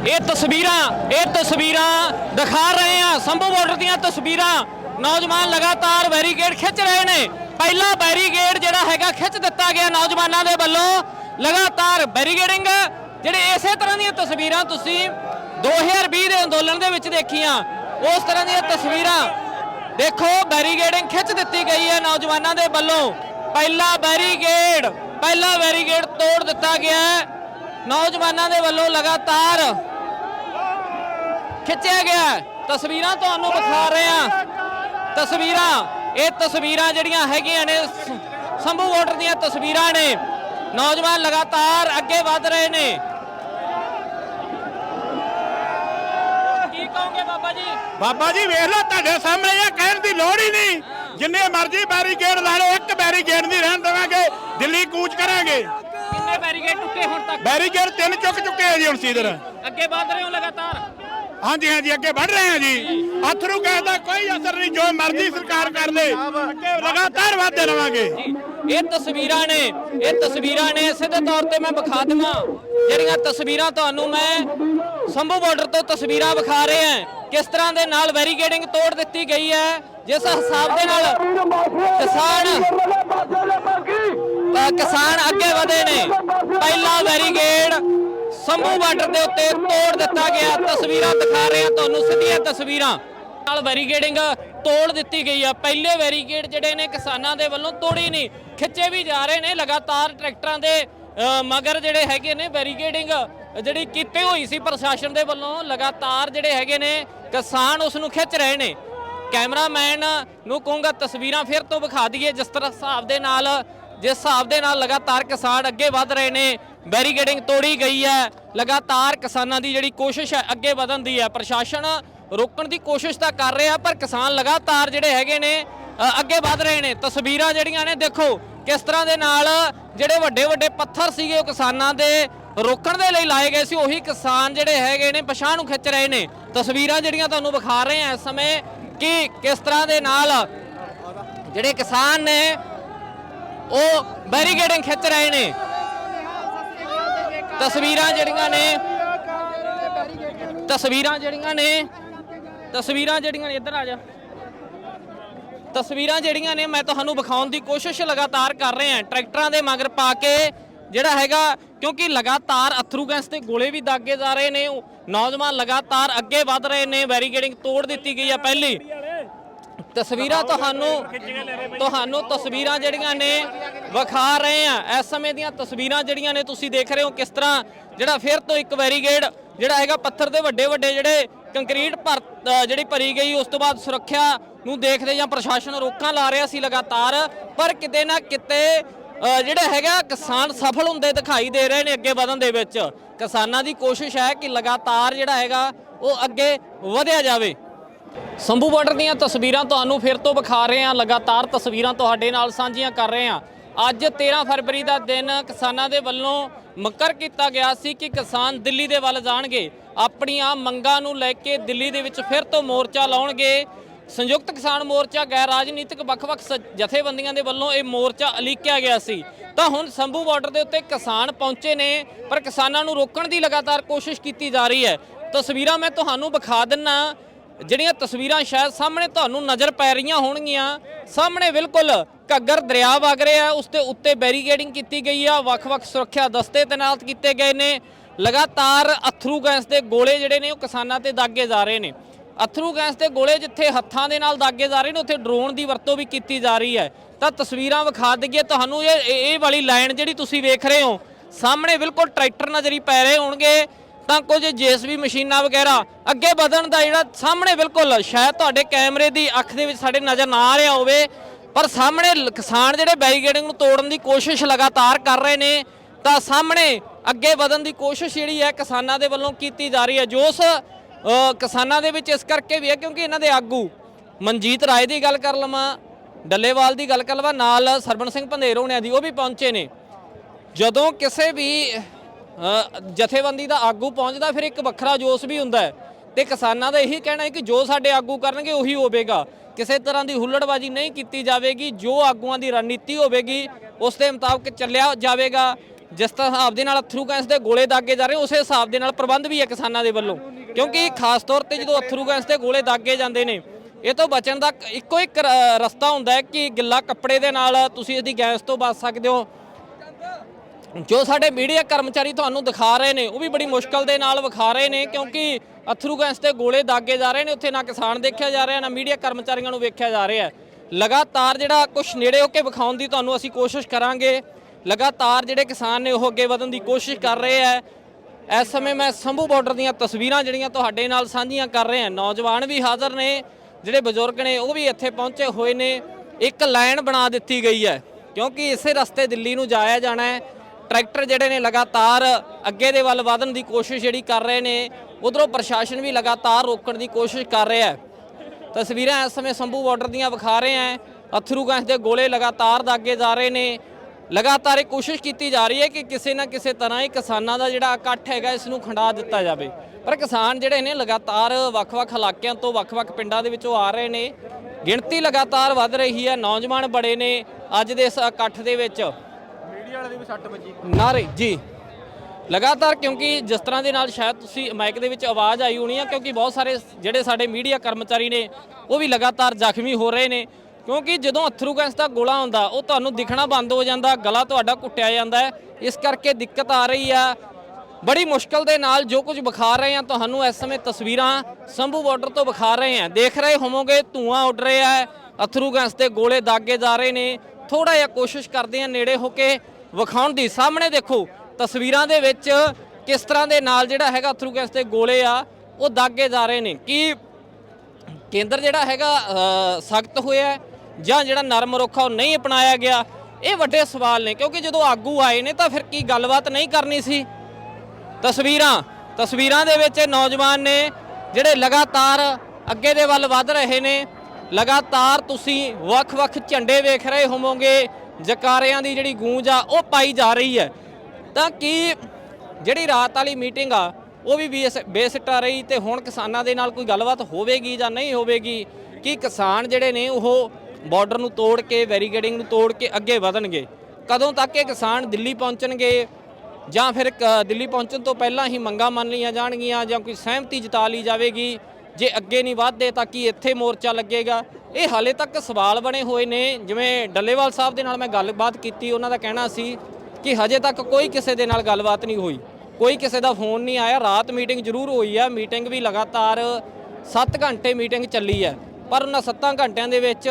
ਇਹ ਤਸਵੀਰਾਂ ਇਹ ਤਸਵੀਰਾਂ ਦਿਖਾ ਰਹੇ ਆ ਸੰਭੂ ਬਾਰਡਰ ਦੀਆਂ ਤਸਵੀਰਾਂ। ਨੌਜਵਾਨ ਲਗਾਤਾਰ ਬੈਰੀਕੇਡ ਖਿੱਚ ਰਹੇ ਨੇ। ਪਹਿਲਾ ਬੈਰੀਕੇਡ ਜਿਹੜਾ ਹੈਗਾ ਖਿੱਚ ਦਿੱਤਾ ਗਿਆ ਨੌਜਵਾਨਾਂ ਦੇ ਵੱਲੋਂ। ਲਗਾਤਾਰ ਬੈਰੀਕੇਡਿੰਗ ਜਿਹੜੇ ਇਸੇ ਤਰ੍ਹਾਂ ਦੀਆਂ ਤਸਵੀਰਾਂ ਤੁਸੀਂ 2020 ਦੇ ਅੰਦੋਲਨ ਦੇ ਵਿੱਚ ਦੇਖੀਆਂ, ਉਸ ਤਰ੍ਹਾਂ ਦੀਆਂ ਤਸਵੀਰਾਂ ਦੇਖੋ ਬੈਰੀਕੇਡਿੰਗ ਖਿੱਚ ਦਿੱਤੀ ਗਈ ਹੈ ਨੌਜਵਾਨਾਂ ਦੇ ਵੱਲੋਂ। ਪਹਿਲਾ ਬੈਰੀਕੇਡ ਪਹਿਲਾ ਬੈਰੀਕੇਡ ਤੋੜ ਦਿੱਤਾ ਗਿਆ ਨੌਜਵਾਨਾਂ ਦੇ ਵੱਲੋਂ ਲਗਾਤਾਰ ਖਿੱਚਿਆ ਗਿਆ। ਤਸਵੀਰਾਂ ਤੁਹਾਨੂੰ ਵਿਖਾ ਰਹੇ ਹਾਂ। ਤਸਵੀਰਾਂ ਇਹ ਤਸਵੀਰਾਂ ਜਿਹੜੀਆਂ ਹੈਗੀਆਂ ਨੇ ਸੰਭੂ ਬਾਰਡਰ ਦੀਆਂ ਤਸਵੀਰਾਂ ਨੇ। ਨੌਜਵਾਨ ਲਗਾਤਾਰ ਅੱਗੇ ਵਧ ਰਹੇ ਨੇ। ਕੀ ਕਹੋਗੇ ਬਾਬਾ ਜੀ? ਬਾਬਾ ਜੀ ਵੇਖ ਲਓ ਤੁਹਾਡੇ ਸਾਹਮਣੇ ਇਹ ਕਹਿਣ ਦੀ ਲੋੜ ਹੀ ਨਹੀਂ। ਜਿੰਨੇ ਮਰਜ਼ੀ ਬੈਰੀਕੇਡ ਲਾ ਲਓ ਇੱਕ ਬੈਰੀਕੇਡ ਨਹੀਂ ਰਹਿਣ ਦੇਵਾਂਗੇ। ਦਿੱਲੀ ਕੂਚ ਕਰਾਂਗੇ। ਕਿੰਨੇ ਬੈਰੀਕੇਡ ਟੁੱਟੇ ਹੁਣ ਤੱਕ? ਬੈਰੀਕੇਡ ਤਿੰਨ ਚੁੱਕ ਚੁੱਕੇ ਆ ਜੀ ਹੁਣ ਸੀਦਰ ਅੱਗੇ ਵਧ ਰਹੇ ਹੋ ਲਗਾਤਾਰ? ਹਾਂਜੀ ਹਾਂਜੀ, ਅੱਗੇ ਵੱਧ ਰਹੇ ਆ ਜੀ। ਅਥਰੂ ਗੈਸ ਦਾ ਕੋਈ ਅਸਰ ਨਹੀਂ, ਜੋ ਮਰਜ਼ੀ ਸਰਕਾਰ ਕਰ ਲੇ ਅੱਗੇ ਲਗਾਤਾਰ ਵਧਦੇ ਰਵਾਂਗੇ। ਇਹ ਤਸਵੀਰਾਂ ਨੇ, ਇਹ ਤਸਵੀਰਾਂ ਨੇ, ਇਸੇ ਤੌਰ ਤੇ ਮੈਂ ਵਿਖਾ ਦੇਵਾਂ। ਜਿਹੜੀਆਂ ਤਸਵੀਰਾਂ ਤੁਹਾਨੂੰ ਮੈਂ ਸੰਭੂ ਬਾਰਡਰ ਤੋਂ ਤਸਵੀਰਾਂ ਵਿਖਾ ਰਹੇ ਹਾਂ, ਕਿਸ ਤਰ੍ਹਾਂ ਦੇ ਨਾਲ ਵੈਰੀਗੇਡਿੰਗ ਤੋੜ ਦਿੱਤੀ ਗਈ ਹੈ, ਜਿਸ ਹਿਸਾਬ ਦੇ ਨਾਲ ਕਿਸਾਨ ਕਿਸਾਨ ਅੱਗੇ ਵਧੇ ਨੇ। ਪਹਿਲਾ ਸੰਭੂ ਬਾਰਡਰ ਦੇ ਉੱਤੇ ਤੋੜ ਦਿੱਤਾ ਗਿਆ। ਤਸਵੀਰਾਂ ਦਿਖਾ ਰਹੇ ਹਾਂ ਤੁਹਾਨੂੰ, ਸਿੱਧੀਆਂ ਤਸਵੀਰਾਂ। ਨਾਲ ਵੈਰੀਗੇਡਿੰਗ ਤੋੜ ਦਿੱਤੀ ਗਈ ਆ। ਪਹਿਲੇ ਬੈਰੀਕੇਡ ਜਿਹੜੇ ਨੇ ਕਿਸਾਨਾਂ ਦੇ ਵੱਲੋਂ ਤੋੜੀ ਨਹੀਂ, ਖਿੱਚੇ ਵੀ ਜਾ ਰਹੇ ਨੇ। ਲਗਾਤਾਰ ਟਰੈਕਟਰਾਂ ਦੇ ਮਗਰ ਜਿਹੜੇ ਹੈਗੇ ਨੇ ਬੈਰੀਕੇਡਿੰਗ ਜਿਹੜੀ ਕੀਤੀ ਹੋਈ ਸੀ ਪ੍ਰਸ਼ਾਸਨ ਦੇ ਵੱਲੋਂ, ਲਗਾਤਾਰ ਜਿਹੜੇ ਹੈਗੇ ਨੇ, ਕਿਸਾਨ ਉਸ ਨੂੰ ਖਿੱਚ ਰਹੇ ਨੇ। ਕੈਮਰਾਮੈਨ ਨੂੰ ਕਹੂੰਗਾ ਤਸਵੀਰਾਂ ਫਿਰ ਤੋਂ ਵਿਖਾ ਦਈਏ। ਜਿਸ ਤਰ੍ਹਾਂ ਹਿਸਾਬ ਦੇ ਨਾਲ, ਜਿਸ ਹਿਸਾਬ ਦੇ ਨਾਲ ਲਗਾਤਾਰ ਕਿਸਾਨ ਅੱਗੇ ਵਧ ਰਹੇ ਨੇ ਬੈਰੀਕੇਡਿੰਗ ਤੋੜੀ ਗਈ ਹੈ। ਲਗਾਤਾਰ ਕਿਸਾਨਾਂ ਦੀ ਜਿਹੜੀ ਕੋਸ਼ਿਸ਼ ਹੈ, ਅੱਗੇ ਵਧਣ ਦੀ ਹੈ। ਪ੍ਰਸ਼ਾਸਨ ਰੋਕਣ ਦੀ ਕੋਸ਼ਿਸ਼ ਤਾਂ ਕਰ ਰਿਹਾ, ਪਰ ਕਿਸਾਨ ਲਗਾਤਾਰ ਜਿਹੜੇ ਹੈਗੇ ਨੇ ਅੱਗੇ ਵਧ ਰਹੇ ਨੇ। ਤਸਵੀਰਾਂ ਜਿਹੜੀਆਂ ਨੇ, ਦੇਖੋ ਕਿਸ ਤਰ੍ਹਾਂ ਦੇ ਨਾਲ ਜਿਹੜੇ ਵੱਡੇ ਵੱਡੇ ਪੱਥਰ ਸੀਗੇ, ਉਹ ਕਿਸਾਨਾਂ ਦੇ ਰੋਕਣ ਦੇ ਲਈ ਲਾਏ ਗਏ ਸੀ। ਉਹੀ ਕਿਸਾਨ ਜਿਹੜੇ ਹੈਗੇ ਨੇ, ਪਛਾਣ ਨੂੰ ਖਿੱਚ ਰਹੇ ਨੇ। ਤਸਵੀਰਾਂ ਜਿਹੜੀਆਂ ਤੁਹਾਨੂੰ ਵਿਖਾ ਰਹੇ ਆ ਇਸ ਸਮੇਂ ਕਿ ਕਿਸ ਤਰ੍ਹਾਂ ਦੇ ਨਾਲ ਜਿਹੜੇ ਕਿਸਾਨ ਨੇ, ਉਹ ਬੈਰੀਕੇਡਿੰਗ ਖਿੱਚ ਰਹੇ ਨੇ। ਤਸਵੀਰਾਂ ਜਿਹੜੀਆਂ ਨੇ, ਤਸਵੀਰਾਂ ਜਿਹੜੀਆਂ ਨੇ, ਤਸਵੀਰਾਂ ਜਿਹੜੀਆਂ ਨੇ, ਇੱਧਰ ਆ ਜਾ। ਤਸਵੀਰਾਂ ਜਿਹੜੀਆਂ ਨੇ, ਮੈਂ ਤੁਹਾਨੂੰ ਵਿਖਾਉਣ ਦੀ ਕੋਸ਼ਿਸ਼ ਲਗਾਤਾਰ ਕਰ ਰਹੇ ਹਾਂ। ਟਰੈਕਟਰਾਂ ਦੇ ਮਗਰ ਪਾ ਕੇ ਜਿਹੜਾ ਹੈਗਾ, ਕਿਉਂਕਿ ਲਗਾਤਾਰ ਅਥਰੂ ਗੈਸ ਦੇ ਗੋਲੇ ਵੀ ਦਾਗੇ ਜਾ ਰਹੇ ਨੇ, ਨੌਜਵਾਨ ਲਗਾਤਾਰ ਅੱਗੇ ਵਧ ਰਹੇ ਨੇ, ਬੈਰੀਕੇਡਿੰਗ ਤੋੜ ਦਿੱਤੀ ਗਈ ਆ ਪਹਿਲੀ। ਤਸਵੀਰਾਂ ਤੁਹਾਨੂੰ ਤੁਹਾਨੂੰ ਤਸਵੀਰਾਂ ਜਿਹੜੀਆਂ ਨੇ ਵਿਖਾ ਰਹੇ ਆ ਇਸ ਸਮੇਂ ਦੀਆਂ ਤਸਵੀਰਾਂ ਜਿਹੜੀਆਂ ਨੇ ਤੁਸੀਂ ਦੇਖ ਰਹੇ ਹੋ, ਕਿਸ ਤਰ੍ਹਾਂ ਜਿਹੜਾ ਫਿਰ ਤੋਂ ਇੱਕ ਵੈਰੀਗੇਡ ਜਿਹੜਾ ਹੈਗਾ ਪੱਥਰ ਦੇ ਵੱਡੇ ਵੱਡੇ ਜਿਹੜੇ ਕੰਕਰੀਟ ਭਰ ਜਿਹੜੀ ਭਰੀ ਗਈ, ਉਸ ਤੋਂ ਬਾਅਦ ਸੁਰੱਖਿਆ ਨੂੰ ਦੇਖਦੇ ਜਾਂ ਪ੍ਰਸ਼ਾਸਨ ਰੋਕਾਂ ਲਾ ਰਿਹਾ ਸੀ ਲਗਾਤਾਰ। ਪਰ ਕਿਤੇ ਨਾ ਕਿਤੇ ਜਿਹੜਾ ਹੈਗਾ ਕਿਸਾਨ ਸਫਲ ਹੁੰਦੇ ਦਿਖਾਈ ਦੇ ਰਹੇ ਨੇ ਅੱਗੇ ਵਧਣ ਦੇ ਵਿੱਚ। ਕਿਸਾਨਾਂ ਦੀ ਕੋਸ਼ਿਸ਼ ਹੈ ਕਿ ਲਗਾਤਾਰ ਜਿਹੜਾ ਹੈਗਾ ਉਹ ਅੱਗੇ ਵਧਿਆ ਜਾਵੇ। ਸੰਭੂ ਬਾਰਡਰ ਦੀਆਂ ਤਸਵੀਰਾਂ ਤੁਹਾਨੂੰ ਫਿਰ ਤੋਂ ਵਿਖਾ ਰਹੇ ਹਾਂ। ਲਗਾਤਾਰ ਤਸਵੀਰਾਂ ਤੁਹਾਡੇ ਨਾਲ ਸਾਂਝੀਆਂ ਕਰ ਰਹੇ ਹਾਂ। ਅੱਜ 13 ਫਰਵਰੀ ਦਾ ਦਿਨ ਕਿਸਾਨਾਂ ਦੇ ਵੱਲੋਂ ਮੱਕਰ ਕੀਤਾ ਗਿਆ ਸੀ ਕਿ ਕਿਸਾਨ ਦਿੱਲੀ ਦੇ ਵੱਲ ਜਾਣਗੇ। ਆਪਣੀਆਂ ਮੰਗਾਂ ਨੂੰ ਲੈ ਕੇ ਦਿੱਲੀ ਦੇ ਵਿੱਚ ਫਿਰ ਤੋਂ ਮੋਰਚਾ ਲਾਉਣਗੇ। ਸੰਯੁਕਤ ਕਿਸਾਨ ਮੋਰਚਾ, ਗੈਰ ਰਾਜਨੀਤਿਕ ਵੱਖ-ਵੱਖ ਸ- ਜਥੇਬੰਦੀਆਂ ਦੇ ਵੱਲੋਂ ਇਹ ਮੋਰਚਾ ਅਲੀਕਿਆ ਗਿਆ ਸੀ। ਤਾਂ ਹੁਣ ਸੰਭੂ ਬਾਰਡਰ ਦੇ ਉੱਤੇ ਕਿਸਾਨ ਪਹੁੰਚੇ ਨੇ, ਪਰ ਕਿਸਾਨਾਂ ਨੂੰ ਰੋਕਣ ਦੀ ਲਗਾਤਾਰ ਕੋਸ਼ਿਸ਼ ਕੀਤੀ ਜਾ ਰਹੀ ਹੈ। ਤਸਵੀਰਾਂ ਮੈਂ ਤੁਹਾਨੂੰ ਵਿਖਾ ਦਿੰਨਾ। ਜਿਹੜੀਆਂ ਤਸਵੀਰਾਂ ਸ਼ਾਇਦ ਸਾਹਮਣੇ ਤੁਹਾਨੂੰ ਨਜ਼ਰ ਪੈ ਰਹੀਆਂ ਹੋਣਗੀਆਂ, ਸਾਹਮਣੇ ਬਿਲਕੁਲ ਘੱਗਰ ਦਰਿਆ ਵਗ ਰਿਹਾ ਹੈ ਉਸ ਦੇ ਉੱਤੇ ਬੈਰੀਕੇਡਿੰਗ ਕੀਤੀ ਗਈ ਆ, ਵੱਖ-ਵੱਖ ਸੁਰੱਖਿਆ ਦਸਤੇ ਤੈਨਾਤ ਕੀਤੇ ਗਏ ਨੇ। ਲਗਾਤਾਰ ਅਥਰੂ ਗੈਸ ਦੇ ਗੋਲੇ ਜਿਹੜੇ ਨੇ ਉਹ ਕਿਸਾਨਾਂ ਤੇ ਦਾਗੇ ਜਾ ਰਹੇ ਨੇ। ਅਥਰੂ ਗੈਸ ਦੇ ਗੋਲੇ ਜਿੱਥੇ ਹੱਥਾਂ ਦੇ ਨਾਲ ਦਾਗੇ ਜਾ ਰਹੇ ਨੇ, ਉੱਥੇ ਡਰੋਨ ਦੀ ਵਰਤੋਂ ਵੀ ਕੀਤੀ ਜਾ ਰਹੀ ਹੈ। ਤਾਂ ਤਸਵੀਰਾਂ ਵਿਖਾ ਦਈਏ, ਤੁਹਾਨੂੰ ਇਹ ਇਹ ਵਾਲੀ ਲਾਈਨ ਜਿਹੜੀ ਤੁਸੀਂ ਵੇਖ ਰਹੇ ਹੋ, ਸਾਹਮਣੇ ਬਿਲਕੁਲ ਟਰੈਕਟਰ ਨਜ਼ਰੀ ਪੈ ਰਹੇ ਹੋਣਗੇ। ਤਾਂ ਕੁਝ ਜੇਸਬੀ ਮਸ਼ੀਨਾਂ ਵਗੈਰਾ ਅੱਗੇ ਵਧਣ ਦਾ ਜਿਹੜਾ ਸਾਹਮਣੇ ਬਿਲਕੁਲ ਸ਼ਾਇਦ ਤੁਹਾਡੇ ਕੈਮਰੇ ਦੀ ਅੱਖ ਦੇ ਵਿੱਚ ਸਾਡੇ ਨਜ਼ਰ ਨਾ ਆ ਰਿਹਾ ਹੋਵੇ, ਪਰ ਸਾਹਮਣੇ ਕਿਸਾਨ ਜਿਹੜੇ ਬੈਰੀਕੇਡਿੰਗ ਨੂੰ ਤੋੜਨ ਦੀ ਕੋਸ਼ਿਸ਼ ਲਗਾਤਾਰ ਕਰ ਰਹੇ ਨੇ, ਤਾਂ ਸਾਹਮਣੇ ਅੱਗੇ ਵਧਣ ਦੀ ਕੋਸ਼ਿਸ਼ ਜਿਹੜੀ ਹੈ ਕਿਸਾਨਾਂ ਦੇ ਵੱਲੋਂ ਕੀਤੀ ਜਾ ਰਹੀ ਹੈ। ਜੋਸ਼ ਕਿਸਾਨਾਂ ਦੇ ਵਿੱਚ ਇਸ ਕਰਕੇ ਵੀ ਹੈ ਕਿਉਂਕਿ ਇਹਨਾਂ ਦੇ ਆਗੂ ਮਨਜੀਤ ਰਾਏ ਦੀ ਗੱਲ ਕਰ ਲਵਾਂ, ਡੱਲੇਵਾਲ ਦੀ ਗੱਲ ਕਰ ਲਵਾਂ, ਨਾਲ ਸਰਬਨ ਸਿੰਘ ਭੰਦੇਰ ਹੋਣਿਆਂ ਦੀ ਉਹ ਵੀ ਪਹੁੰਚੇ ਨੇ। ਜਦੋਂ ਕਿਸੇ ਵੀ ਜਥੇਬੰਦੀ ਦਾ ਆਗੂ ਪਹੁੰਚਦਾ, ਫਿਰ ਇੱਕ ਵੱਖਰਾ ਜੋਸ਼ ਵੀ ਹੁੰਦਾ ਹੈ। ਤੇ ਕਿਸਾਨਾਂ ਦਾ ਇਹੀ ਕਹਿਣਾ ਹੈ ਕਿ ਜੋ ਸਾਡੇ ਆਗੂ ਕਰਨਗੇ, ਉਹੀ ਹੋਵੇਗਾ। ਕਿਸੇ ਤਰ੍ਹਾਂ ਦੀ ਹੁੱਲੜਬਾਜੀ ਨਹੀਂ ਕੀਤੀ ਜਾਵੇਗੀ। ਜੋ ਆਗੂਆਂ ਦੀ ਰਣਨੀਤੀ ਹੋਵੇਗੀ, ਉਸ ਦੇ ਮੁਤਾਬਕ ਚੱਲਿਆ ਜਾਵੇਗਾ। ਜਿਸ ਹਿਸਾਬ ਦੇ ਨਾਲ ਅਥਰੂ ਗੈਸ ਦੇ ਗੋਲੇ ਦਾਗੇ ਜਾ ਰਹੇ ਉਸੇ ਹਿਸਾਬ ਦੇ ਨਾਲ ਪ੍ਰਬੰਧ ਵੀ ਹੈ ਕਿਸਾਨਾਂ ਦੇ ਵੱਲੋਂ। ਕਿਉਂਕਿ ਖਾਸ ਤੌਰ ਤੇ ਜਦੋਂ ਅਥਰੂ ਗੈਸ ਦੇ ਗੋਲੇ ਦਾਗੇ ਜਾਂਦੇ ਨੇ, ਇਹ ਤੋਂ ਬਚਣ ਦਾ ਇੱਕੋ ਇੱਕ ਰ- ਰਸਤਾ ਹੁੰਦਾ ਹੈ ਕਿ ਗਿੱਲਾ ਕੱਪੜੇ ਦੇ ਨਾਲ ਤੁਸੀਂ ਇਹਦੀ ਗੈਸ ਤੋਂ ਬਚ ਸਕਦੇ ਹੋ। ਜੋ ਸਾਡੇ ਮੀਡੀਆ ਕਰਮਚਾਰੀ ਤੁਹਾਨੂੰ ਦਿਖਾ ਰਹੇ ਨੇ, ਉਹ ਵੀ ਬੜੀ ਮੁਸ਼ਕਲ ਦੇ ਨਾਲ ਵਿਖਾ ਰਹੇ ਨੇ, ਕਿਉਂਕਿ ਅਥਰੂ ਗੈਸ ਤੇ ਗੋਲੇ ਦਾਗੇ ਜਾ ਰਹੇ ਨੇ, ਉੱਥੇ ਨਾ ਕਿਸਾਨ ਦੇਖਿਆ ਜਾ ਰਿਹਾ, ਨਾ ਮੀਡੀਆ ਕਰਮਚਾਰੀਆਂ ਨੂੰ ਵੇਖਿਆ ਜਾ ਰਿਹਾ ਲਗਾਤਾਰ ਜਿਹੜਾ ਕੁਝ ਨੇੜੇ ਹੋ ਕੇ ਵਿਖਾਉਣ ਦੀ ਤੁਹਾਨੂੰ ਅਸੀਂ ਕੋਸ਼ਿਸ਼ ਕਰਾਂਗੇ। ਲਗਾਤਾਰ ਜਿਹੜੇ ਕਿਸਾਨ ਨੇ ਉਹ ਅੱਗੇ ਵਧਣ ਦੀ ਕੋਸ਼ਿਸ਼ ਕਰ ਰਹੇ ਆ ਇਸ ਸਮੇਂ ਮੈਂ ਸੰਭੂ ਬਾਰਡਰ ਦੀਆਂ ਤਸਵੀਰਾਂ ਜਿਹੜੀਆਂ ਤੁਹਾਡੇ ਨਾਲ ਸਾਂਝੀਆਂ ਕਰ ਰਹੇ ਹਾਂ। ਨੌਜਵਾਨ ਵੀ ਹਾਜ਼ਰ ਨੇ, ਜਿਹੜੇ ਬਜ਼ੁਰਗ ਨੇ, ਉਹ ਵੀ ਇੱਥੇ ਪਹੁੰਚੇ ਹੋਏ ਨੇ। ਇੱਕ ਲਾਈਨ ਬਣਾ ਦਿੱਤੀ ਗਈ ਹੈ, ਕਿਉਂਕਿ ਇਸੇ ਰਸਤੇ ਦਿੱਲੀ ਨੂੰ ਜਾਇਆ ਜਾਣਾ ਹੈ। ਟਰੈਕਟਰ ਜਿਹੜੇ ਨੇ ਲਗਾਤਾਰ ਅੱਗੇ ਦੇ ਵੱਲ ਵਧਣ ਦੀ ਕੋਸ਼ਿਸ਼ ਜਿਹੜੀ ਕਰ ਰਹੇ ਨੇ, ਉਧਰੋਂ ਪ੍ਰਸ਼ਾਸਨ ਵੀ ਲਗਾਤਾਰ ਰੋਕਣ ਦੀ ਕੋਸ਼ਿਸ਼ ਕਰ ਰਿਹਾ ਹੈ। ਤਸਵੀਰਾਂ ਇਸ ਸਮੇਂ ਸੰਭੂ ਬਾਰਡਰ ਦੀਆਂ ਵਿਖਾ ਰਹੇ ਹਾਂ। ਅਥਰੂ ਗੈਸ ਦੇ ਗੋਲੇ ਲਗਾਤਾਰ ਦਾਗੇ ਜਾ ਰਹੇ ਨੇ। ਲਗਾਤਾਰ ਇਹ ਕੋਸ਼ਿਸ਼ ਕੀਤੀ ਜਾ ਰਹੀ ਹੈ ਕਿ ਕਿਸੇ ਨਾ ਕਿਸੇ ਤਰ੍ਹਾਂ ਇਹ ਕਿਸਾਨਾਂ ਦਾ ਜਿਹੜਾ ਇਕੱਠ ਹੈਗਾ, ਇਸ ਨੂੰ ਖੰਡਾ ਦਿੱਤਾ ਜਾਵੇ। ਪਰ ਕਿਸਾਨ ਜਿਹੜੇ ਨੇ ਲਗਾਤਾਰ ਵੱਖ-ਵੱਖ ਇਲਾਕਿਆਂ ਤੋਂ ਵੱਖ-ਵੱਖ ਪਿੰਡਾਂ ਦੇ ਵਿੱਚੋਂ ਆ ਰਹੇ ਨੇ। ਗਿਣਤੀ ਲਗਾਤਾਰ ਵੱਧ ਰਹੀ ਹੈ, ਨੌਜਵਾਨ ਬੜੇ ਨੇ ਅੱਜ ਦੇ ਇਸ ਇਕੱਠ ਦੇ ਵਿੱਚ। ਮੀਡੀਆ ਵਾਲੇ ਦੀ ਵੀ ਸੱਟ ਵੱਜੀ। ਨਾਰੇ, ਜੀ। ਲਗਾਤਾਰ ਕਿਉਂਕਿ ਜਿਸ ਤਰ੍ਹਾਂ ਦੇ ਨਾਲ ਸ਼ਾਇਦ ਤੁਸੀਂ ਮਾਈਕ ਦੇ ਵਿੱਚ ਆਵਾਜ਼ ਆਈ ਹੋਣੀ ਆ, ਕਿਉਂਕਿ ਬਹੁਤ ਸਾਰੇ ਜਿਹੜੇ ਸਾਡੇ ਮੀਡੀਆ ਕਰਮਚਾਰੀ ਨੇ, ਉਹ ਵੀ ਲਗਾਤਾਰ ਜ਼ਖਮੀ ਹੋ ਰਹੇ ਨੇ। ਕਿਉਂਕਿ ਜਦੋਂ ਅਥਰੂ ਗੈਸ ਦਾ ਗੋਲਾ ਹੁੰਦਾ ਉਹ ਤੁਹਾਨੂੰ ਦਿਖਣਾ ਬੰਦ ਹੋ ਜਾਂਦਾ, ਗਲਾ ਤੁਹਾਡਾ ਘੁੱਟਿਆ ਜਾਂਦਾ ਇਸ ਕਰਕੇ ਦਿੱਕਤ ਆ ਰਹੀ ਆ। ਬੜੀ ਮੁਸ਼ਕਲ ਦੇ ਨਾਲ ਜੋ ਕੁਝ ਵਿਖਾ ਰਹੇ ਆ, ਤੁਹਾਨੂੰ ਇਸ ਸਮੇਂ ਤਸਵੀਰਾਂ ਸੰਭੂ ਬਾਰਡਰ ਤੋਂ ਵਿਖਾ ਰਹੇ ਆ। ਦੇਖ ਰਹੇ ਹੋਵੋਗੇ, ਧੂਆਂ ਉੱਡ ਰਿਹਾ ਹੈ। ਅਥਰੂ ਗੈਸ ਦੇ ਗੋਲੇ ਦਾਗੇ ਜਾ ਰਹੇ ਨੇ। ਥੋੜਾ ਜਿਹਾ ਕੋਸ਼ਿਸ਼ ਕਰਦੇ ਆ ਨੇੜੇ ਹੋ ਕੇ। ਵਿਖਾਉਣ ਦੀ। ਸਾਹਮਣੇ ਦੇਖੋ, ਤਸਵੀਰਾਂ ਦੇ ਵਿੱਚ ਕਿਸ ਤਰ੍ਹਾਂ ਦੇ ਨਾਲ ਜਿਹੜਾ ਹੈਗਾ ਅਥਰੂ ਗੈਸ ਦੇ ਗੋਲੇ ਆ, ਉਹ ਦਾਗੇ ਜਾ ਰਹੇ ਨੇ। ਕਿ ਕੇਂਦਰ ਜਿਹੜਾ ਹੈਗਾ ਸਖਤ ਹੋਇਆ ਜਾਂ ਜਿਹੜਾ ਨਰਮ ਰੁੱਖ ਆ, ਉਹ ਨਹੀਂ ਅਪਣਾਇਆ ਗਿਆ? ਇਹ ਵੱਡੇ ਸਵਾਲ ਨੇ, ਕਿਉਂਕਿ ਜਦੋਂ ਆਗੂ ਆਏ ਨੇ, ਤਾਂ ਫਿਰ ਕੀ ਗੱਲਬਾਤ ਨਹੀਂ ਕਰਨੀ ਸੀ? ਤਸਵੀਰਾਂ ਤਸਵੀਰਾਂ ਦੇ ਵਿੱਚ ਇਹ ਨੌਜਵਾਨ ਨੇ, ਜਿਹੜੇ ਲਗਾਤਾਰ ਅੱਗੇ ਦੇ ਵੱਲ ਵੱਧ ਰਹੇ ਨੇ, ਲਗਾਤਾਰ ਤੁਸੀਂ ਵੱਖ-ਵੱਖ ਝੰਡੇ ਵੇਖ ਰਹੇ ਹੋਵੋਗੇ ਜਕਾਰਿਆਂ ਦੀ ਜਿਹੜੀ ਗੂੰਜ ਆ, ਉਹ ਪਾਈ ਜਾ ਰਹੀ ਹੈ। ਤਾਂ ਕੀ ਜਿਹੜੀ ਰਾਤ ਵਾਲੀ ਮੀਟਿੰਗ ਆ, ਉਹ ਵੀ ਬੇਸ- ਬੇਸਿੱਟਾ ਰਹੀ ਤੇ ਹੁਣ ਕਿਸਾਨਾਂ ਦੇ ਨਾਲ ਕੋਈ ਗੱਲਬਾਤ ਹੋਵੇਗੀ ਜਾਂ ਨਹੀਂ ਹੋਵੇਗੀ? ਕਿ ਕਿਸਾਨ ਜਿਹੜੇ ਨੇ, ਉਹ ਬਾਰਡਰ ਨੂੰ ਤੋੜ ਕੇ, ਬੈਰੀਕੇਡਿੰਗ ਨੂੰ ਤੋੜ ਕੇ ਅੱਗੇ ਵਧਣਗੇ? ਕਦੋਂ ਤੱਕ ਇਹ ਕਿਸਾਨ ਦਿੱਲੀ ਪਹੁੰਚਣਗੇ? ਜਾਂ ਫਿਰ ਕ- ਦਿੱਲੀ ਪਹੁੰਚਣ ਤੋਂ ਪਹਿਲਾਂ ਹੀ ਮੰਗਾਂ ਮੰਨ ਲਈਆਂ ਜਾਣਗੀਆਂ ਜਾਂ ਕੋਈ ਸਹਿਮਤੀ ਜਤਾ ਲਈ ਜਾਵੇਗੀ? ਜੇ ਅੱਗੇ ਨਹੀਂ ਵਧਦੇ ਤਾਂ ਕੀ ਇੱਥੇ ਮੋਰਚਾ ਲੱਗੇਗਾ? ਇਹ ਹਾਲੇ ਤੱਕ ਸਵਾਲ ਬਣੇ ਹੋਏ ਨੇ। ਜਿਵੇਂ ਡੱਲੇਵਾਲ ਸਾਹਿਬ ਦੇ ਨਾਲ ਮੈਂ ਗੱਲਬਾਤ ਕੀਤੀ, ਉਹਨਾਂ ਦਾ ਕਹਿਣਾ ਸੀ ਕਿ ਹਜੇ ਤੱਕ ਕੋਈ ਕਿਸੇ ਦੇ ਨਾਲ ਗੱਲਬਾਤ ਨਹੀਂ ਹੋਈ। ਕੋਈ ਕਿਸੇ ਦਾ ਫੋਨ ਨਹੀਂ ਆਇਆ। ਰਾਤ ਮੀਟਿੰਗ ਜ਼ਰੂਰ ਹੋਈ ਆ। ਮੀਟਿੰਗ ਵੀ ਲਗਾਤਾਰ 7 ਘੰਟੇ ਮੀਟਿੰਗ ਚੱਲੀ ਹੈ। ਪਰ ਉਹਨਾਂ 7 ਘੰਟਿਆਂ ਦੇ ਵਿੱਚ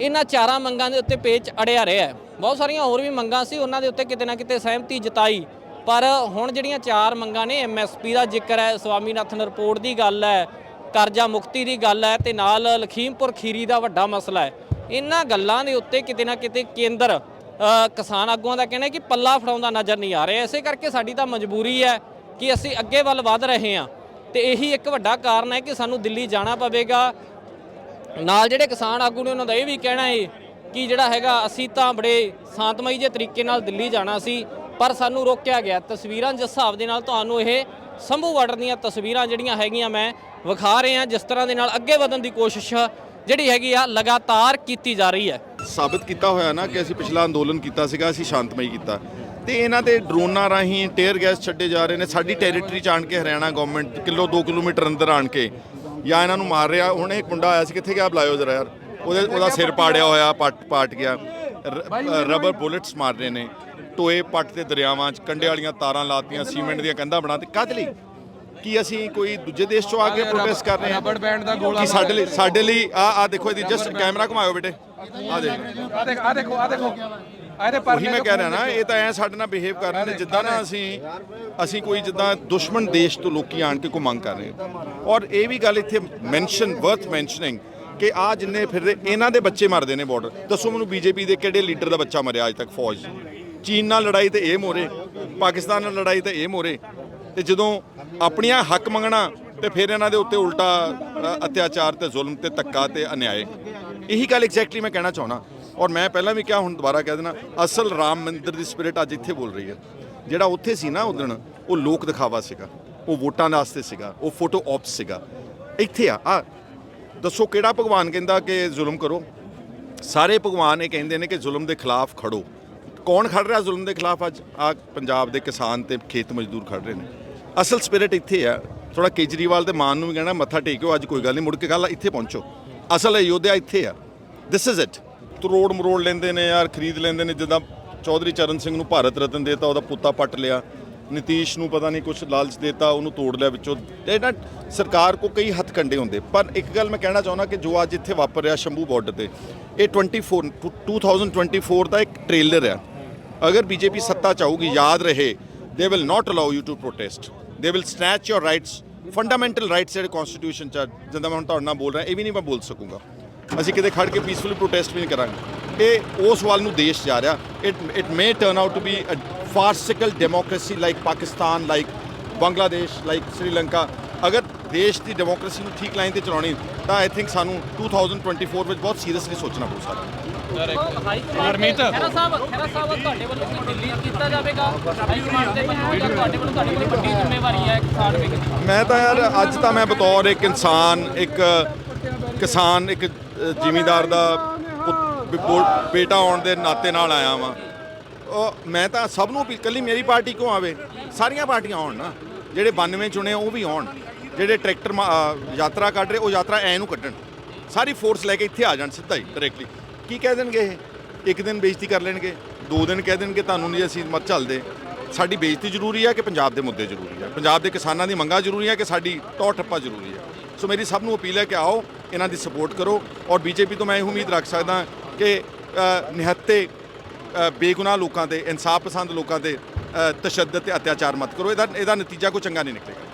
ਇਹਨਾਂ ਚਾਰਾਂ ਮੰਗਾਂ ਦੇ ਉੱਤੇ ਪੇਚ ਅੜਿਆ ਰਿਹਾ ਬਹੁਤ ਸਾਰੀਆਂ ਹੋਰ ਵੀ ਮੰਗਾਂ ਸੀ, ਉਹਨਾਂ ਦੇ ਉੱਤੇ ਕਿਤੇ ਨਾ ਕਿਤੇ ਸਹਿਮਤੀ ਜਤਾਈ। ਪਰ ਹੁਣ ਜਿਹੜੀਆਂ ਚਾਰ ਮੰਗਾਂ ਨੇ ਐਮਐਸਪੀ ਦਾ ਜ਼ਿਕਰ ਹੈ, ਸਵਾਮੀਨਾਥਨ ਰਿਪੋਰਟ ਦੀ ਗੱਲ ਹੈ ਕਰਜ਼ਾ ਮੁਕਤੀ ਦੀ ਗੱਲ ਹੈ ਤੇ ਨਾਲ ਲਖੀਮਪੁਰ ਖੀਰੀ ਦਾ ਵੱਡਾ ਮਸਲਾ ਹੈ। ਇਹਨਾਂ ਗੱਲਾਂ ਦੇ ਉੱਤੇ ਕਿਤੇ ਨਾ ਕਿਤੇ ਕੇਂਦਰ ਕਿਸਾਨ ਆਗੂਆਂ ਦਾ ਕਹਿਣਾ ਹੈ ਕਿ ਪੱਲਾ ਫੜਾਉਂਦਾ ਨਜ਼ਰ ਨਹੀਂ ਆ ਰਿਹਾ। ਇਸੇ ਕਰਕੇ ਸਾਡੀ ਤਾਂ ਮਜਬੂਰੀ ਹੈ ਕਿ ਅਸੀਂ ਅੱਗੇ ਵੱਲ ਵਧ ਰਹੇ ਹਾਂ। ਤੇ ਇਹੀ ਇੱਕ ਵੱਡਾ ਕਾਰਨ ਹੈ ਕਿ ਸਾਨੂੰ ਦਿੱਲੀ ਜਾਣਾ ਪਵੇਗਾ। ਨਾਲ ਜਿਹੜੇ ਕਿਸਾਨ ਆਗੂ ਨੇ ਉਹਨਾਂ ਦਾ ਇਹ ਵੀ ਕਹਿਣਾ ਹੈ ਕਿ ਜਿਹੜਾ ਹੈਗਾ, ਅਸੀਂ ਤਾਂ ਬੜੇ ਸ਼ਾਂਤਮਈ ਜਿਹੇ ਤਰੀਕੇ ਨਾਲ ਦਿੱਲੀ ਜਾਣਾ ਸੀ। ਪਰ ਸਾਨੂੰ ਰੋਕਿਆ ਗਿਆ। ਤਸਵੀਰਾਂ ਜਿਸ ਹਿਸਾਬ ਦੇ ਨਾਲ ਤੁਹਾਨੂੰ ਇਹ ਸੰਭੂ ਬਾਰਡਰ ਦੀਆਂ ਤਸਵੀਰਾਂ ਜਿਹੜੀਆਂ ਹੈਗੀਆਂ ਮੈਂ ਵਿਖਾ ਰਹੇ ਹਾਂ ਜਿਸ ਤਰ੍ਹਾਂ ਦੇ ਨਾਲ ਅੱਗੇ ਵਧਣ ਦੀ ਕੋਸ਼ਿਸ਼ ਜਿਹੜੀ ਹੈਗੀ ਆ, ਲਗਾਤਾਰ ਕੀਤੀ ਜਾ ਰਹੀ ਹੈ। ਸਾਬਤ ਕੀਤਾ ਹੋਇਆ ਨਾ ਕਿ ਅਸੀਂ ਪਿਛਲਾ ਅੰਦੋਲਨ ਕੀਤਾ ਸੀਗਾ, ਅਸੀਂ ਸ਼ਾਂਤਮਈ ਕੀਤਾ। ਤੇ ਇਹਨਾਂ ਦੇ ਡਰੋਨਾਂ ਰਾਹੀਂ ਟੇਅਰ ਗੈਸ ਛੱਡੇ ਜਾ ਰਹੇ ਨੇ। ਸਾਡੀ ਟੈਰੀਟਰੀ ਚ ਆਣ ਕੇ ਹਰਿਆਣਾ ਗਵਰਨਮੈਂਟ ਕਿਲੋ 2 ਕਿਲੋਮੀਟਰ ਅੰਦਰ ਆਣ ਕੇ ਜਾਂ ਇਹਨਾਂ ਨੂੰ ਮਾਰ ਰਿਹਾ। ਹੁਣ ਇਹ ਮੁੰਡਾ ਆਇਆ ਸੀ, ਕਿੱਥੇ ਗਿਆ? ਬੁਲਾਇਓ ਜਰਾ ਯਾਰ ਉਹਦੇ ਉਹਦਾ ਸਿਰ ਪਾੜਿਆ ਹੋਇਆ, ਪਾਟ ਪਾਟ ਗਿਆ। ਰ- ਰਬਰ ਬੁਲੇਟਸ ਮਾਰ ਰਹੇ ਨੇ ਟੋਏ ਪੱਟ ਤੇ ਦਰਿਆਵਾਂ ਚ ਕੰਡੇ ਵਾਲੀਆਂ ਤਾਰਾਂ ਲਾਤੀਆਂ ਸੀਮੈਂਟ ਦੀਆਂ ਕੰਧਾਂ ਬਣਾ ਤੇ ਕਾਹਦੇ ਲਈ? ਕੀ ਅਸੀਂ ਕੋਈ ਦੂਜੇ ਦੇਸ਼ ਚੋਂ ਆ ਕੇ ਪ੍ਰੋਟੈਸਟ ਕਰ ਰਹੇ ਹਾਂ? ਰਬੜ ਬੈਂਡ ਦਾ ਗੋਲਾ ਕਿ ਸਾਡੇ ਲਈ ਸਾਡੇ ਲਈ ਆ ਆ ਦੇਖੋ ਇਹਦੀ ਜਸਟ ਕੈਮਰਾ ਘੁਮਾਇਓ ਬੇਟੇ। ਆ ਦੇਖ। ਆ ਦੇਖ ਆ ਦੇਖੋ ਆ ਦੇਖੋ। ਆ ਇਹਦੇ ਪਰ ਉਹੀ ਮੈਂ ਕਹਿ ਰਿਹਾ ਨਾ ਇਹ ਤਾਂ ਐ ਸਾਡੇ ਨਾਲ ਬਿਹੇਵ ਕਰ ਰਹੇ ਨੇ ਜਿੱਦਾਂ ਨਾ ਅਸੀਂ ਅਸੀਂ ਕੋਈ ਜਿੱਦਾਂ ਦੁਸ਼ਮਣ ਦੇਸ਼ ਤੋਂ ਲੋਕੀ ਆਣ ਕੇ ਕੋ ਮੰਗ ਕਰ ਰਹੇ। ਔਰ ਇਹ ਵੀ ਗੱਲ ਇੱਥੇ ਮੈਂਸ਼ਨ ਵਰਥ ਮੈਂਸ਼ਨਿੰਗ ਕਿ ਆ ਜਿੰਨੇ ਫਿਰਦੇ ਇਹਨਾਂ ਦੇ ਬੱਚੇ ਮਰਦੇ ਨੇ ਬਾਰਡਰ ਦੱਸੋ ਮੈਨੂੰ ਬੀਜੇਪੀ ਦੇ ਕਿਹੜੇ ਲੀਡਰ ਦਾ ਬੱਚਾ ਮਰਿਆ ਅੱਜ ਤੱਕ ਫੌਜ ਚੀਨ ਨਾਲ ਲੜਾਈ ਤੇ ਇਹ ਮੋਰੇ, ਪਾਕਿਸਤਾਨ ਨਾਲ ਲੜਾਈ ਤੇ ਇਹ ਮੋਰੇ। ਤੇ ਜਦੋਂ ਆਪਣੀਆਂ ਹੱਕ ਮੰਗਣਾ ਤੇ ਫਿਰ ਇਹਨਾਂ ਦੇ ਉੱਤੇ ਉਲਟਾ ਅਤਿਆਚਾਰ ਤੇ ਜ਼ੁਲਮ ਤੇ ਧੱਕਾ ਤੇ ਅਨਿਆਏ। ਇਹੀ ਗੱਲ ਐਗਜ਼ੈਕਟਲੀ ਮੈਂ ਕਹਿਣਾ ਚਾਹਣਾ ਔਰ ਮੈਂ ਪਹਿਲਾਂ ਵੀ ਕਿਹਾ, ਹੁਣ ਦੁਬਾਰਾ ਕਹਿ ਦੇਣਾ, ਅਸਲ ਰਾਮ ਮੰਦਿਰ ਦੀ ਸਪਿਰਿਟ ਅੱਜ ਇੱਥੇ ਬੋਲ ਰਹੀ ਹੈ। ਜਿਹੜਾ ਉੱਥੇ ਸੀ ਨਾ ਉਦਣ ਉਹ ਲੋਕ ਦਿਖਾਵਾ ਸੀਗਾ। ਉਹ ਵੋਟਾਂ ਵਾਸਤੇ ਸੀਗਾ। ਉਹ ਫੋਟੋ ਆਪਸ ਸੀਗਾ। ਇੱਥੇ ਆ ਆ ਦੱਸੋ ਕਿਹੜਾ ਭਗਵਾਨ ਕਹਿੰਦਾ ਕਿ ਜ਼ੁਲਮ ਕਰੋ? ਸਾਰੇ ਭਗਵਾਨ ਇਹ ਕਹਿੰਦੇ ਨੇ ਕਿ ਜ਼ੁਲਮ ਦੇ ਖਿਲਾਫ ਖੜੋ। ਕੌਣ ਖੜ ਰਿਹਾ ਜ਼ੁਲਮ ਦੇ ਖਿਲਾਫ ਅੱਜ? ਆ ਪੰਜਾਬ ਦੇ ਕਿਸਾਨ ਤੇ ਖੇਤ ਮਜ਼ਦੂਰ ਖੜ ਰਹੇ ਨੇ। ਅਸਲ ਸਪਿਰਿਟ ਇੱਥੇ ਆ। ਥੋੜਾ ਕੇਜਰੀਵਾਲ ਤੇ ਮਾਨ ਨੂੰ ਵੀ ਕਹਿਣਾ, ਮੱਥਾ ਟੇਕਿਓ ਅੱਜ ਕੋਈ ਗੱਲ ਨਹੀਂ, ਮੁੜ ਕੇ ਕੱਲ ਇੱਥੇ ਪਹੁੰਚੋ। ਅਸਲ ਅਯੋਧਿਆ ਇੱਥੇ ਆ। ਦਿਸ ਇਜ਼ ਇਟ ਤਰੋੜ ਮਰੋੜ ਲੈਂਦੇ ਨੇ ਯਾਰ, ਖਰੀਦ ਲੈਂਦੇ ਨੇ। ਜਿੱਦਾਂ ਚੌਧਰੀ ਚਰਨ ਸਿੰਘ ਨੂੰ ਭਾਰਤ ਰਤਨ ਦੇਤਾ, ਉਹਦਾ ਪੁੱਤਾ ਪੱਟ ਲਿਆ। ਨਤੀਸ਼ ਨੂੰ ਪਤਾ ਨਹੀਂ ਕੁਝ ਲਾਲਚ ਦੇਤਾ ਉਹਨੂੰ ਤੋੜ ਲਿਆ ਵਿੱਚੋਂ। ਇਹ ਨਾ ਸਰਕਾਰ ਕੋ ਕਈ ਹੱਥ ਕੰਡੇ ਹੁੰਦੇ। ਪਰ ਇੱਕ ਗੱਲ ਮੈਂ ਕਹਿਣਾ ਚਾਹੁੰਦਾ ਕਿ ਜੋ ਅੱਜ ਇੱਥੇ ਵਾਪਰ ਰਿਹਾ ਸ਼ੰਭੂ ਬਾਰਡਰ ਤੇ ਇਹ 24 2024 ਦਾ ਇੱਕ ਟ੍ਰੇਲਰ ਆ। ਅਗਰ ਬੀਜੇਪੀ ਸੱਤਾ ਚਾਹੂਗੀ ਯਾਦ ਰਹੇ they will not allow you to protest they will snatch your rights fundamental rights ਜਿਹੜੇ ਕਨਸਟੀਟਿਊਸ਼ਨ ਚ ਆ, ਜਿੱਦਾਂ ਮੈਂ ਹੁਣ ਤੁਹਾਡੇ ਨਾਲ ਬੋਲ ਰਿਹਾ ਇਹ ਵੀ ਨਹੀਂ ਮੈਂ ਬੋਲ ਸਕੂੰਗਾ। ਅਸੀਂ ਕਿਤੇ ਖੜ ਕੇ ਪੀਸਫੁਲੀ ਪ੍ਰੋਟੈਸਟ ਵੀ ਨਹੀਂ ਕਰਾਂਗੇ। ਇਹ ਉਸ ਵੱਲ ਨੂੰ ਦੇਸ਼ ਜਾ ਰਿਹਾ। It it may turn out to be farcical democracy like Pakistan like Bangladesh like Sri Lanka ਅਗਰ ਦੇਸ਼ ਦੀ ਡੈਮੋਕ੍ਰੇਸੀ ਨੂੰ ਠੀਕ ਲਾਈਨ ਤੇ ਚਲਾਉਣੀ ਤਾਂ ਆਈ ਥਿੰਕ ਸਾਨੂੰ 2024 ਵਿੱਚ ਬਹੁਤ ਸੀਰੀਅਸਲੀ ਸੋਚਣਾ ਪਊ ਸਾਡਾ ਹਰਮੀਤ ਖੈਰਾ ਸਾਹਿਬ ਖੈਰਾ ਸਾਹਿਬ ਤੁਹਾਡੇ ਵੱਲੋਂ ਕੀ ਦਿੱਲੀ ਕੀਤਾ ਜਾਵੇਗਾ ਹਾਈ ਕਮਾਂਡ ਦੇ ਵੱਲੋਂ ਜਾਂ ਤੁਹਾਡੇ ਵੱਲੋਂ ਤੁਹਾਡੀ ਵੱਲੋਂ ਵੱਡੀ ਜ਼ਿੰਮੇਵਾਰੀ ਹੈ ਕਿਸਾਨ ਵੇਲੇ ਮੈਂ ਤਾਂ ਯਾਰ ਅੱਜ ਤਾਂ ਮੈਂ ਬਤੌਰ ਇੱਕ ਇਨਸਾਨ ਇੱਕ ਕਿਸਾਨ ਇੱਕ ਜ਼ਿਮੀਂਦਾਰ ਦਾ ਬੇਟਾ ਆਉਣ ਦੇ ਨਾਤੇ ਨਾਲ ਆਇਆ ਵਾਂ ਉਹ ਮੈਂ ਤਾਂ ਸਭ ਨੂੰ ਅਪੀਲ ਕੱਲੀ ਮੇਰੀ ਪਾਰਟੀ ਕਿਉਂ ਆਵੇ? ਸਾਰੀਆਂ ਪਾਰਟੀਆਂ ਆਉਣ ਨਾ। ਜਿਹੜੇ 92 ਚੁਣੇ ਉਹ ਵੀ ਆਉਣ। ਜਿਹੜੇ ਟਰੈਕਟਰ ਮਾ- ਯਾਤਰਾ ਕੱਢ ਰਹੇ, ਉਹ ਯਾਤਰਾ ਐ ਨੂੰ ਕੱਢਣ। ਸਾਰੀ ਫੋਰਸ ਲੈ ਕੇ ਇੱਥੇ ਆ ਜਾਣ ਸਿੱਧਾ ਹੀ ਡਾਇਰੈਕਟਲੀ ਕੀ ਕਹਿ ਦੇਣਗੇ ਇਹ? ਇੱਕ ਦਿਨ ਬੇਇੱਜ਼ਤੀ ਕਰ ਲੈਣਗੇ। ਦੋ ਦਿਨ ਕਹਿ ਦੇਣਗੇ ਤੁਹਾਨੂੰ ਨਹੀਂ ਅਸੀਂ ਮਤ ਚੱਲਦੇ। ਸਾਡੀ ਬੇਇੱਜ਼ਤੀ ਜ਼ਰੂਰੀ ਹੈ ਕਿ ਪੰਜਾਬ ਦੇ ਮੁੱਦੇ ਜ਼ਰੂਰੀ ਹੈ ਪੰਜਾਬ ਦੇ ਕਿਸਾਨਾਂ ਦੀ ਮੰਗਾਂ ਜ਼ਰੂਰੀ ਹੈ ਕਿ ਸਾਡੀ ਟੌ ਠੱਪਾ ਜ਼ਰੂਰੀ ਹੈ ਸੋ ਮੇਰੀ ਸਭ ਨੂੰ ਅਪੀਲ ਹੈ ਕਿ ਆਓ, ਇਹਨਾਂ ਦੀ ਸਪੋਰਟ ਕਰੋ। ਔਰ ਬੀਜੇਪੀ ਤੋਂ ਮੈਂ ਇਹ ਉਮੀਦ ਰੱਖ ਸਕਦਾ ਕਿ ਨਿਹੱਤੇ ਬੇਗੁਨਾਹ ਲੋਕਾਂ ਤੇ ਇਨਸਾਫ ਪਸੰਦ ਲੋਕਾਂ ਤੇ ਤਸ਼ੱਦਦ ਤੇ ਅਤਿਆਚਾਰ ਮਤ ਕਰੋ। ਇਹਦਾ ਇਹਦਾ ਨਤੀਜਾ ਕੋਈ ਚੰਗਾ ਨਹੀਂ ਨਿਕਲੇਗਾ।